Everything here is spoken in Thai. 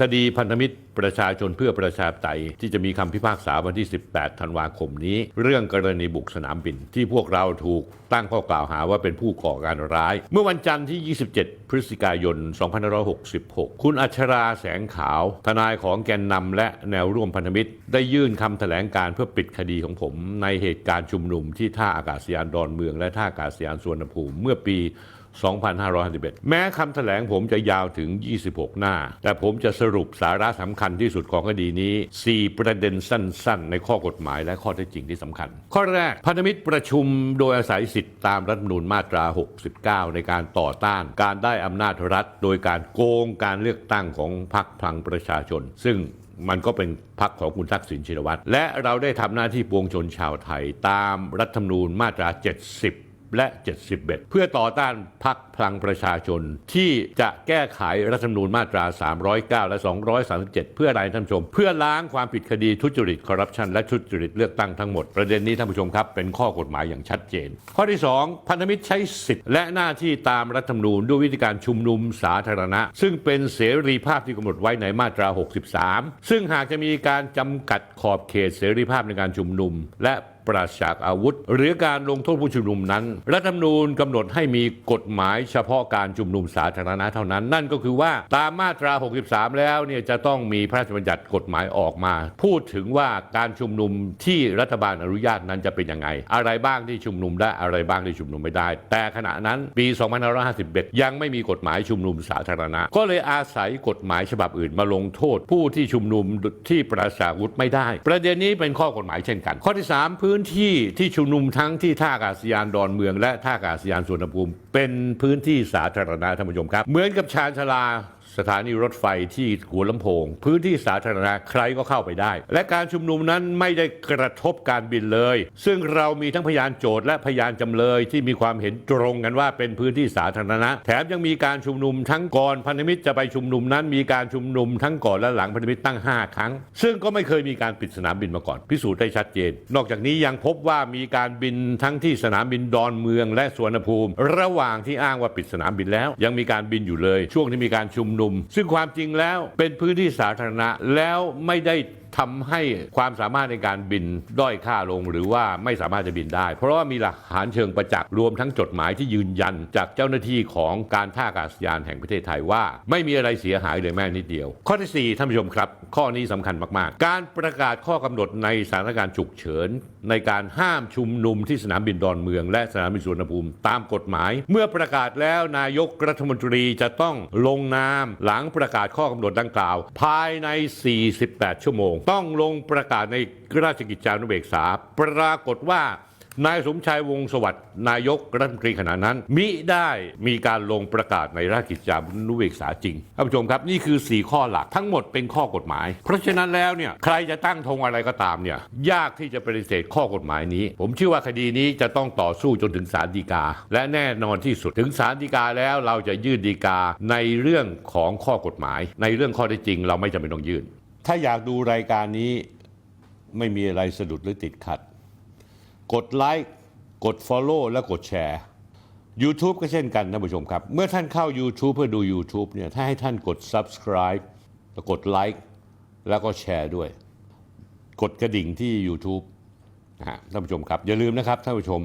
คดีพันธมิตรประชาชนเพื่อประชาธิปไตยที่จะมีคำพิพากษาวันที่ 18 ธันวาคมนี้ เรื่องกรณีบุกสนามบิน ที่พวกเราถูกตั้งข้อกล่าวหาว่าเป็นผู้ก่อการร้าย เมื่อวันจันทร์ที่ 27 พฤศจิกายน 2566 คุณอัชราแสงขาว ทนายของแกนนำและแนวร่วมพันธมิตร ได้ยื่นคำแถลงการเพื่อปิดคดีของผม ในเหตุการณ์ชุมนุมที่ท่าอากาศยานดอนเมืองและท่าอากาศยานสวรรณภูมิเมื่อปี 2551 แม้คำแถลงผมจะยาวถึง 26 หน้า แต่ผมจะสรุปสาระสำคัญที่สุดของคดีนี้ 4 ประเด็นสั้น ๆ ในข้อกฎหมายและข้อเท็จจริงที่สำคัญ ข้อแรกพันธมิตรประชุมโดยอาศัยสิทธิตามรัฐธรรมนูญมาตรา 69 ในการต่อต้าน การได้อำนาจรัฐ โดยการโกงการเลือกตั้งของพรรคพลังประชาชน ซึ่งมันก็เป็นพรรคของคุณทักษิณชินวัตรและเราได้ทำหน้าที่ปวงชนชาวไทยตามรัฐธรรมนูญมาตรา 70 และ 71 เพื่อต่อต้านพรรคพลังประชาชน ที่จะแก้ไขรัฐธรรมนูญมาตรา 309 และ 237 เพื่ออะไรท่านผู้ชม เพื่อล้างความผิดคดีทุจริตคอร์รัปชันและทุจริตเลือกตั้งทั้งหมด ประเด็นนี้ท่านผู้ชมครับ เป็นข้อกฎหมายอย่างชัดเจน ข้อที่ 2 พันธมิตรใช้สิทธิ์และหน้าที่ตามรัฐธรรมนูญด้วยวิธีการชุมนุมสาธารณะ ซึ่งเป็นเสรีภาพที่กำหนดไว้ในมาตรา 63 ซึ่งหากจะมีการจำกัดขอบเขตเสรีภาพในการชุมนุม และ ปราศจากอาวุธ หรือการลงโทษผู้ชุมนุมนั้น รัฐธรรมนูญกำหนดให้มีกฎหมายเฉพาะการชุมนุมสาธารณะเท่านั้น นั่นก็คือว่าตามมาตรา 63 แล้วเนี่ยจะต้องมีพระราชบัญญัติกฎหมายออกมา พูดถึงว่าการชุมนุมที่รัฐบาลอนุญาตนั้นจะเป็นยังไง อะไรบ้างที่ชุมนุมได้อะไรบ้างที่ชุมนุมไม่ได้ แต่ขณะนั้นปี 2551 ยังไม่มีกฎหมายชุมนุมสาธารณะ ก็เลยอาศัยกฎหมายฉบับอื่นมาลงโทษ ผู้ที่ชุมนุมที่ปราศจากอาวุธไม่ได้ ประเด็นนี้เป็นข้อกฎหมายเช่นกัน ข้อที่3พื้ื้นที่ที่ชุมนุมทั้งที่ท่าอากาศยานดอนเมือง และท่าอากาศยานสุวรรณภูมิ เป็นพื้นที่สาธารณะท่านผู้ชมครับ เหมือนกับชานชาลา สถานีรถไฟที่หัวลำโพง พื้นที่สาธารณะใครก็เข้าไปได้ และการชุมนุมนั้นไม่ได้กระทบการบินเลย ซึ่งเรามีทั้งพยานโจทย์และพยานจำเลยที่มีความเห็นตรงกันว่าเป็นพื้นที่สาธารณะ แถมยังมีการชุมนุมทั้งก่อนพันธมิตรจะไปชุมนุมนั้น มีการชุมนุมทั้งก่อนและหลังพันธมิตรตั้ง 5 ครั้ง ซึ่งก็ไม่เคยมีการปิดสนามบินมาก่อน พิสูจน์ได้ชัดเจน นอกจากนี้ยังพบว่ามีการบินทั้งที่สนามบินดอนเมืองและสวนภูมิ ระหว่างที่อ้างว่าปิดสนามบินแล้ว ยังมีการบินอยู่เลย ช่วงที่มีการชุมนุมซึ่งความจริงแล้วเป็นพื้นที่สาธารณะแล้วไม่ได้ ทำให้ความสามารถในการบินด้อยค่าลงหรือว่าไม่สามารถจะบินได้ เพราะว่ามีหลักฐานเชิงประจักษ์รวมทั้งจดหมายที่ยืนยัน จากเจ้าหน้าที่ของการท่าอากาศยานแห่งประเทศไทยว่า ไม่มีอะไรเสียหายเลยแม้นิดเดียว ข้อที่4ท่านผู้ชมครับ ข้อนี้สำคัญมากๆ การประกาศข้อกำหนดในสถานการณ์ฉุกเฉิน ในการห้ามชุมนุมที่สนามบินดอนเมือง และสนามบินสุวรรณภูมิ ตามกฎหมาย เมื่อประกาศแล้วนายกรัฐมนตรีจะต้องลงนามหลังประกาศข้อกำหนดดังกล่าว ภายใน 48 ชั่วโมงต้องลงประกาศในราชกิจจานุเบกษา ปรากฏว่านายสมชายวงสวัสดิ์นายกรัฐมนตรีขณะนั้น มิได้มีการลงประกาศในราชกิจจานุเบกษาจริงท่านผู้ชมครับนี่คือ 4 ข้อหลักทั้งหมดเป็นข้อกฎหมาย เพราะฉะนั้นแล้วเนี่ยใครจะตั้งธงอะไรก็ตามเนี่ยยากที่จะปฏิเสธข้อกฎหมายนี้ ผมเชื่อว่าคดีนี้จะต้องต่อสู้จนถึงศาลฎีกา และแน่นอนที่สุดถึงศาลฎีกาแล้วเราจะยื่นฎีกาในเรื่องของข้อกฎหมาย ในเรื่องข้อเท็จจริง เราไม่จำเป็นต้องยื่น ถ้าอยากดูรายการนี้ไม่มีอะไรสะดุดหรือติดขัด กดไลค์กด Follow และกดแชร์ YouTube ก็เช่นกันท่านผู้ชมครับ เมื่อท่านเข้า YouTube เพื่อดู YouTube เนี่ยถ้าให้ท่านกด Subscribe แล้วกดไลค์แล้วก็แชร์ด้วย กดกระดิ่งที่ YouTube นะฮะท่านผู้ชมครับ อย่าลืมนะครับท่านผู้ชม